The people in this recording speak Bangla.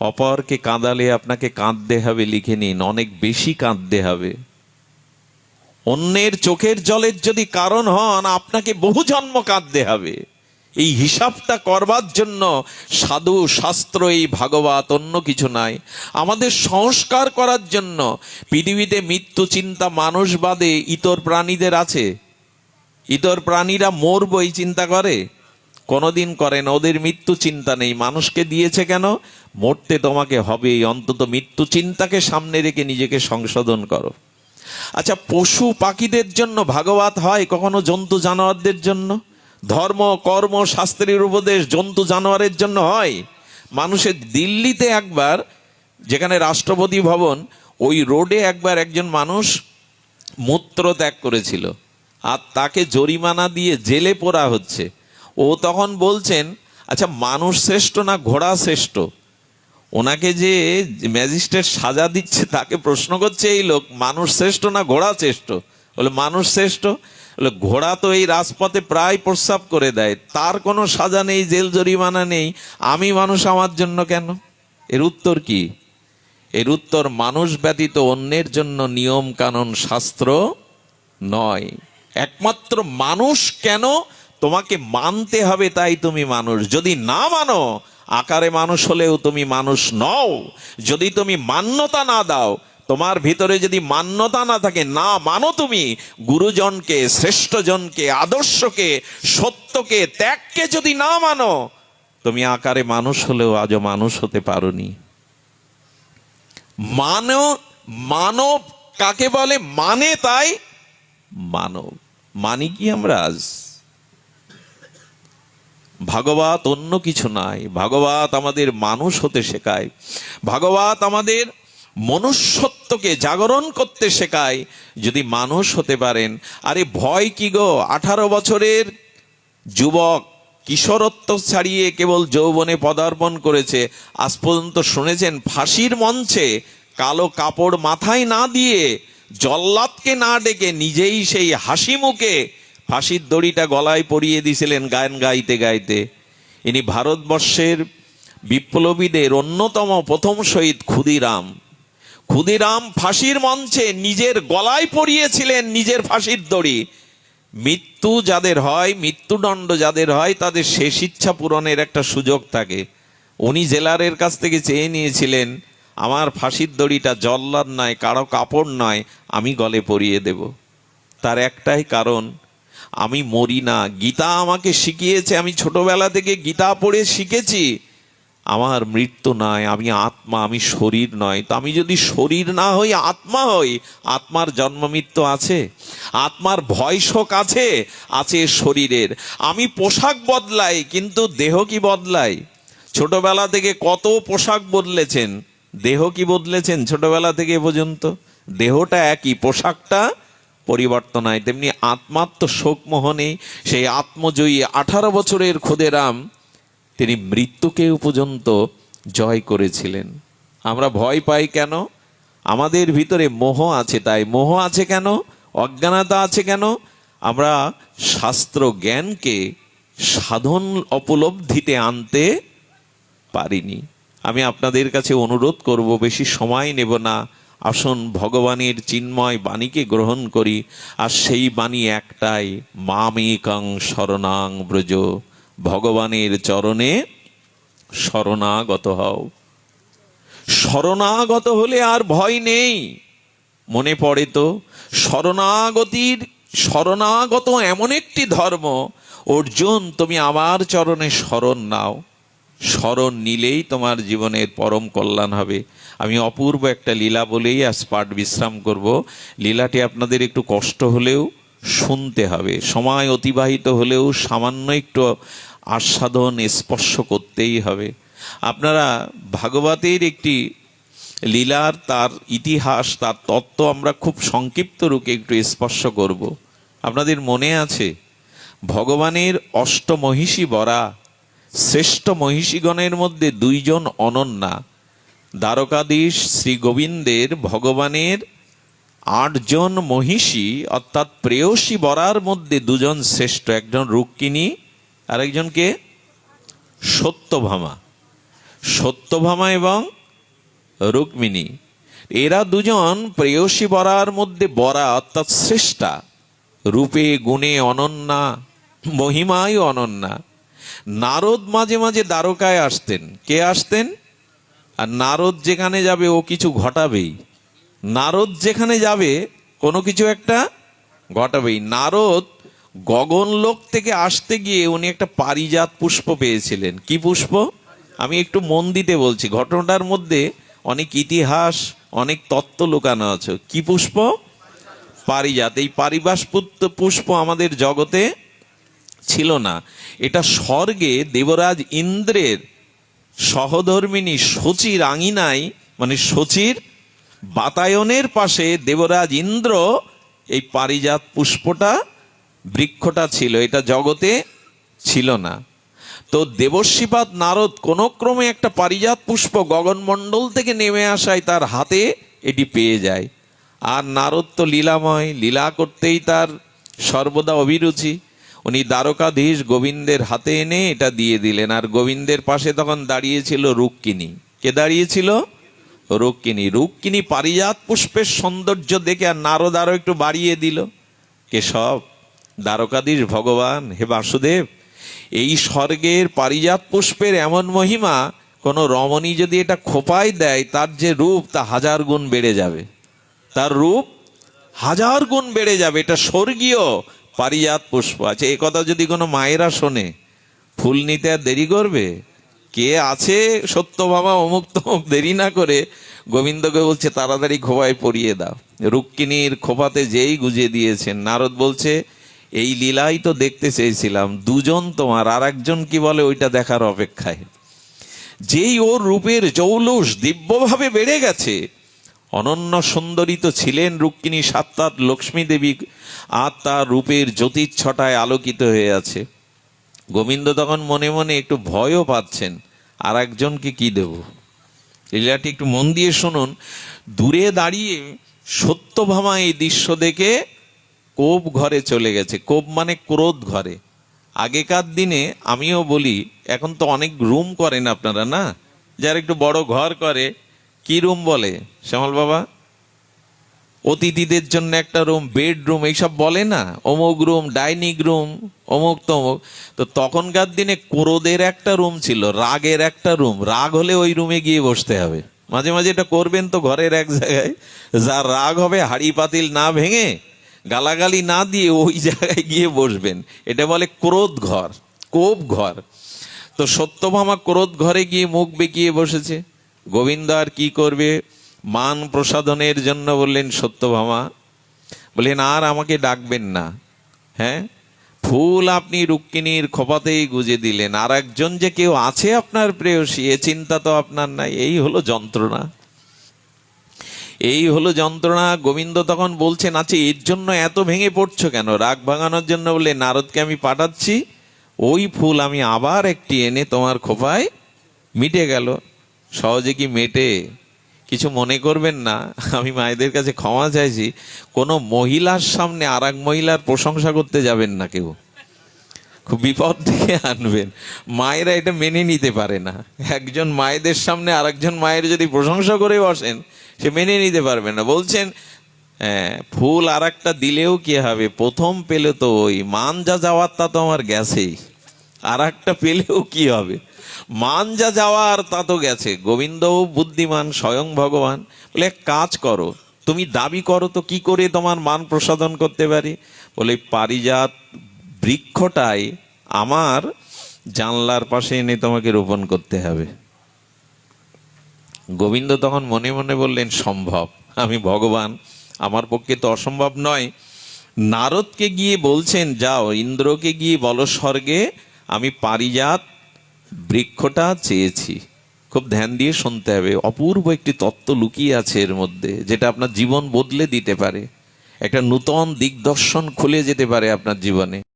অপরকে কাঁদালে আপনাকে কাঁদতে হবে লিখে নিন, অনেক বেশি কাঁদতে হবে। অন্যের চোখের জলের যদি কারণ হন, আপনাকে বহু জন্ম কাঁদতে হবে। এই হিসাবটা করবার জন্য সাধু শাস্ত্র, এই ভাগবত অন্য কিছু নাই। আমাদের সংস্কার করার জন্য পৃথিবীতে মৃত্যু চিন্তা মানুষ বাদে ইতর প্রাণীদের আছে। ইতর প্রাণীরা মরবো এই চিন্তা করে? কোনোদিন করেন, ওদের মৃত্যু চিন্তা নেই। মানুষকে দিয়েছে কেন? মরতে তোমাকে হবে অন্তত মৃত্যু চিন্তাকে সামনে রেখে নিজেকে সংশোধন করো। আচ্ছা পশু পাখিদের জন্য ভাগবত হয় কখনো জন্তু জানোয়ারদের জন্য? ধর্ম, কর্ম, শাস্ত্রের উপদেশ জন্তু জানোয়ারের জন্য হয়? মানুষের দিল্লিতে একবার, যেখানে রাষ্ট্রপতি ভবন, ওই রোডে একবার একজন মানুষ মূত্র ত্যাগ করেছিল। আর তাকে জরিমানা দিয়ে জেলে পোড়া হচ্ছে। ও তখন বলছেন আচ্ছা মানুষ শ্রেষ্ঠ না ঘোড়া শ্রেষ্ঠ? ওনাকে যে ম্যাজিস্ট্রেট সাজা দিচ্ছে, তাকে প্রশ্ন করছে এই লোক, মানুষ শ্রেষ্ঠ না ঘোড়া শ্রেষ্ঠ? বলে, মানুষ শ্রেষ্ঠ? বলে, ঘোড়া তো এই রাজপথে প্রায় প্রস্রাব করে দেয়, তার কোনো সাজা নেই, জেল জরিমানা নেই, আমি মানুষ আমার জন্য কেন? এর উত্তর কি? এর উত্তর, মানুষ ব্যতীত অন্যের জন্য নিয়ম কানুন শাস্ত্র নয়। একমাত্র মানুষ কেন তোমাকে মানতে হবে তাই তুমি মানুষ। যদি না মানো, আকারে মানুষ হলেও তুমি মানুষ নও। যদি তুমি মান্যতা না দাও, তোমার ভিতরে যদি মান্যতা না থাকে, না মানো তুমি, গুরুজনকে, শ্রেষ্ঠজনকে, আদর্শকে, সত্যকে, ত্যাগকে যদি না মানো, তুমি আকারে মানুষ হলেও আজও মানুষ হতে পারোনি। মানব মানব কাকে বলে? মানে তাই মানব। মানি কি আমরা আজ? ভাগবত অন্য কিছু নাই। ভাগবত আমাদের মানুষ হতে শেখায়। ভাগবত আমাদের মনুষ্যত্বকে জাগরণ করতে শেখায়। যদি মানুষ হতে পারেন, আরে ভয় কি গো? আঠারো বছরের যুবক কিশোরত্ব ছাড়িয়ে কেবল যৌবনে পদার্পণ করেছে। আজ পর্যন্ত শুনেছেন, ফাঁসির মঞ্চে কালো কাপড় মাথায় না দিয়ে জল্লাদকে না ডেকে নিজেই সেই হাসি মুখে ফাঁসির দড়িটা গলায় পরিয়ে দিয়েছিলেন গান গাইতে গাইতে। ইনি ভারতবর্ষের বিপ্লবীদের অন্যতম প্রথম শহীদ ক্ষুদিরাম। ক্ষুদিরাম ফাঁসির মঞ্চে নিজের গলায় পরিয়েছিলেন নিজের ফাঁসির দড়ি। মৃত্যু যাদের হয়, মৃত্যুদণ্ড যাদের হয়, তাদের শেষ ইচ্ছা পূরণের একটা সুযোগ থাকে। উনি জেলারের কাছ থেকে চেয়ে নিয়েছিলেন, আমার ফাঁসির দড়িটা জল্লাদ নয়, কারও কাপড় নয়, আমি গলে পরিয়ে দেব। তার একটাই কারণ আমি মরি না। গীতা আমাকে শিখিয়েছে, আমি ছোটবেলা থেকে গীতা পড়ে শিখেছি। আমার মৃত্যু নয়, আমি আত্মা, আমি শরীর নয়। তো আমি যদি শরীর না হই, আত্মা হই, আত্মার জন্ম মৃত্যু আছে। আত্মার ভয় শোক আছে আছে শরীরের। আমি পোশাক বদলাই, কিন্তু দেহ কি বদলাই? ছোটবেলা থেকে কত পোশাক বদলেছেন? দেহ কি বদলেছেন ছোটবেলা থেকে পর্যন্ত? দেহটা একই, পোশাকটা পরিবর্তন হয়। তেমনি আত্মাত্ম শোক মোহনে সেই আত্মজয়ী আঠারো বছরের ক্ষুদেরাম, তিনি মৃত্যুকেও পর্যন্ত জয় করেছিলেন। আমরা ভয় পাই কেন? আমাদের ভিতরে মোহ আছে, তাই মোহ আছে কেন? অজ্ঞানতা আছে কেন? আমরা শাস্ত্র জ্ঞানকে সাধন উপলব্ধিতে আনতে পারিনি। আমি আপনাদের কাছে অনুরোধ করব, বেশি সময় নেব না। আসুন ভগবানের চিন্ময় বাণীকে গ্রহণ করি, আর সেই বাণী একটাই, মামেকাং শরণাং ব্রজ। ভগবানের চরণে শরণাগত হও। শরণাগত হলে আর ভয় নেই। মনে পড়ে তো, শরণাগতির, শরণাগত এমন একটি ধর্ম, অর্জুন তুমি আমার চরণে শরণ নাও। স্মরণ নিলেই তোমার জীবনের পরম কল্যাণ হবে। আমি অপূর্ব একটা লীলা বলেই আজ পাঠ বিশ্রাম করব। লীলাটি আপনাদের একটু কষ্ট হলেও শুনতে হবে। সময় অতিবাহিত হলেও সামান্য একটু আস্বাদন, স্পর্শ করতেই হবে। আপনারা ভাগবতের একটি লীলার, তার ইতিহাস, তার তত্ত্ব আমরা খুব সংক্ষিপ্ত রূপে একটু স্পর্শ করব। আপনাদের মনে আছে? ভগবানের অষ্টমহিষী বরা শ্রেষ্ঠ মহিষীগণের মধ্যে দুইজন অনন্যা। দ্বারকাধীশ শ্রী গোবিন্দের ভগবানের আটজন মহিষী, অর্থাৎ প্রেয়সী বরার মধ্যে দুজন শ্রেষ্ঠ, একজন রুক্মিণী আর একজনকে সত্যভামা। সত্যভামা এবং রুক্মিণী। এরা দুজন প্রেয়সী বরার মধ্যে বরা, অর্থাৎ শ্রেষ্ঠা। রূপে, গুণে অনন্যা, মহিমায় অনন্যা। নারদ মাঝে মাঝে দ্বারকায় আসতেন। কে আসতেন? আর নারদ যেখানে যাবে, ও কিছু ঘটাবেই। নারদ যেখানে যাবে, কোনো কিছু একটা ঘটাবেই। নারদ গগনলোক থেকে আসতে গিয়ে উনি একটা পারিজাত পুষ্প পেয়েছিলেন। কি পুষ্প? আমি একটু মন দিতে বলছি। ঘটনাটার মধ্যে অনেক ইতিহাস, অনেক তত্ত্ব লুকানো আছে। কি পুষ্প? পারিজাত। এই পারিবাস পুষ্প আমাদের জগতে ছিল না। এটা স্বর্গে দেবরাজ ইন্দ্রের সহধর্মিনী শচীর আঙিনায় মানে শচীর বাতায়নের পাশে দেবরাজ ইন্দ্র এই পারিজাত পুষ্পটা, বৃক্ষটা ছিল। এটা জগতে ছিল না। তো দেবশ্রীপাদ নারদ কোন ক্রমে একটা পারিজাত পুষ্প গগনমণ্ডল থেকে নেমে আসায় তার হাতে এটি পেয়ে যায়। আর নারদ তো লীলাময়, লীলা করতেই তার সর্বদা অভিরুচি। উনি দ্বারকাধীশ গোবিন্দের হাতে এনে এটা দিয়ে দিলেন। আর গোবিন্দের পাশে তখন দাঁড়িয়েছিল রুক্মিণী। কে দাঁড়িয়েছিল? রুক্মিণী। রুক্মিণী পারিজাত পুষ্পের সৌন্দর্য দেখে আর নারদ আরও একটু বাড়িয়ে দিল। কেশব দ্বারকাধীশ ভগবান, হে বাসুদেব, এই স্বর্গের পারিজাত পুষ্পের এমন মহিমা, কোনো রমণী যদি এটা খোপায় দেয়, তার যে রূপ, তা হাজার গুণ বেড়ে যাবে। তার রূপ হাজার গুণ বেড়ে যাবে। এটা স্বর্গীয় পারিজাত পুষ্প। আছে এ কথা যদি কোনো মায়েরা শোনে, ফুল নিতে আর দেরি করবে? কে আছে সত্য বাবা অমুক তমুক দেরি না করে গোবিন্দকে বলছে, তাড়াতাড়ি খোপায় পরিয়ে দাও। রুক্মিণীর খোপাতে যেই গুজে দিয়েছেন, নারদ বলছে, এই লীলাই তো দেখতে চেয়েছিলাম, দুজন তোমার আর একজন কি বলে ওইটা দেখার অপেক্ষায়? যেই ওর রূপের জৌলুস দিব্যভাবে বেড়ে গেছে অনন্য সুন্দরী তো ছিলেন রুক্মিণী সাত্তাত লক্ষ্মী দেবী আর তার রূপের জ্যোতির ছটায় আলোকিত হয়ে আছে। গোবিন্দ তখন মনে মনে একটু ভয়ও পাচ্ছেন, আর একজনকে কি দেব? লীলাটি একটু মন দিয়ে শুনুন। দূরে দাঁড়িয়ে সত্যভামা এই দৃশ্য দেখে কোপ ঘরে চলে গেছে। কোপ মানে ক্রোধ ঘরে। আগেকার দিনে আমিও বলি, এখন তো অনেক রুম করেন আপনারা, না? যারা একটু বড় ঘর করে কি রুম বলে? শ্যামল বাবা? অতিথিদের জন্য একটা রুম বেডরুম এইসব বলে না। অমুক রুম ডাইনিং রুম অমুক তমুক তো তখনকার দিনে ক্রোধের একটা রুম ছিল, রাগের একটা রুম রাগ হলে ওই রুমে গিয়ে বসতে হবে। মাঝে মাঝে এটা করবেন তো ঘরের এক জায়গায়। যার রাগ হবে, হাড়ি পাতিল না ভেঙে, গালাগালি না দিয়ে ওই জায়গায় গিয়ে বসবেন। এটা বলে ক্রোধ ঘর, কোপ ঘর। তো সত্যভামা ক্রোধ ঘরে গিয়ে মুখ বেঁকিয়ে বসেছে। গোবিন্দ আর কি করবে? মান প্রসাদনের জন্য বললেন সত্যভামা বললেন, আর আমাকে ডাকবেন না। হ্যাঁ? ফুল আপনি রুক্মিণীর খোপাতেই গুজে দিলেন। আর একজন যে কেউ আছে আপনার প্রেয়সী, এ চিন্তা তো আপনার নাই। এই হলো যন্ত্রণা। এই হলো যন্ত্রণা। গোবিন্দ তখন বলছেন আচ্ছা এর জন্য এত ভেঙে পড়ছো কেন? রাগ ভাঙানোর জন্য বলে নারদকে আমি পাঠাচ্ছি। ওই ফুল আমি আবার একটি এনে তোমার খোপায় মিটে গেল। সহজে কি মেটে? কিছু মনে করবেন না? আমি মায়েদের কাছে ক্ষমা চাইছি। কোনো মহিলার সামনে আর মহিলার প্রশংসা করতে যাবেন না কেউ। খুব বিপদ থেকে আনবেন। মায়েরা এটা মেনে নিতে পারে না। একজন মায়েদের সামনে আর একজন মায়ের যদি প্রশংসা করে বসেন সে মেনে নিতে পারবে না। বলছেন হ্যাঁ, ফুল আর একটা দিলেও কি হবে? প্রথম পেলে তো ওই। মান যা যাওয়ার তা তো আমার গেছেই। আর একটা পেলেও কি হবে? মান যা যাওয়ার তা তো গেছে। গোবিন্দও বুদ্ধিমান, স্বয়ং ভগবান। বলে, এক কাজ করো, তুমি দাবি করো তো কি করে তোমার মান প্রসাদন করতে পারি? বলে, পারিজাত বৃক্ষটাই আমার জানলার পাশে এনে তোমাকে রোপণ করতে হবে। গোবিন্দ তখন মনে মনে বললেন, সম্ভব। আমি ভগবান, আমার পক্ষে তো অসম্ভব নয়। নারদকে গিয়ে বলছেন, যাও, ইন্দ্রকে গিয়ে বলো স্বর্গে, আমি পারিজাত বৃক্ষটা চেয়েছি। খুব ধ্যান দিয়ে শুনতে হবে। অপূর্ব একটি তত্ত্ব লুকিয়ে আছে এর মধ্যে, যেটা আপনার জীবন বদলে দিতে পারে। একটা নূতন দিগদর্শন খুলে যেতে পারে আপনার জীবনে।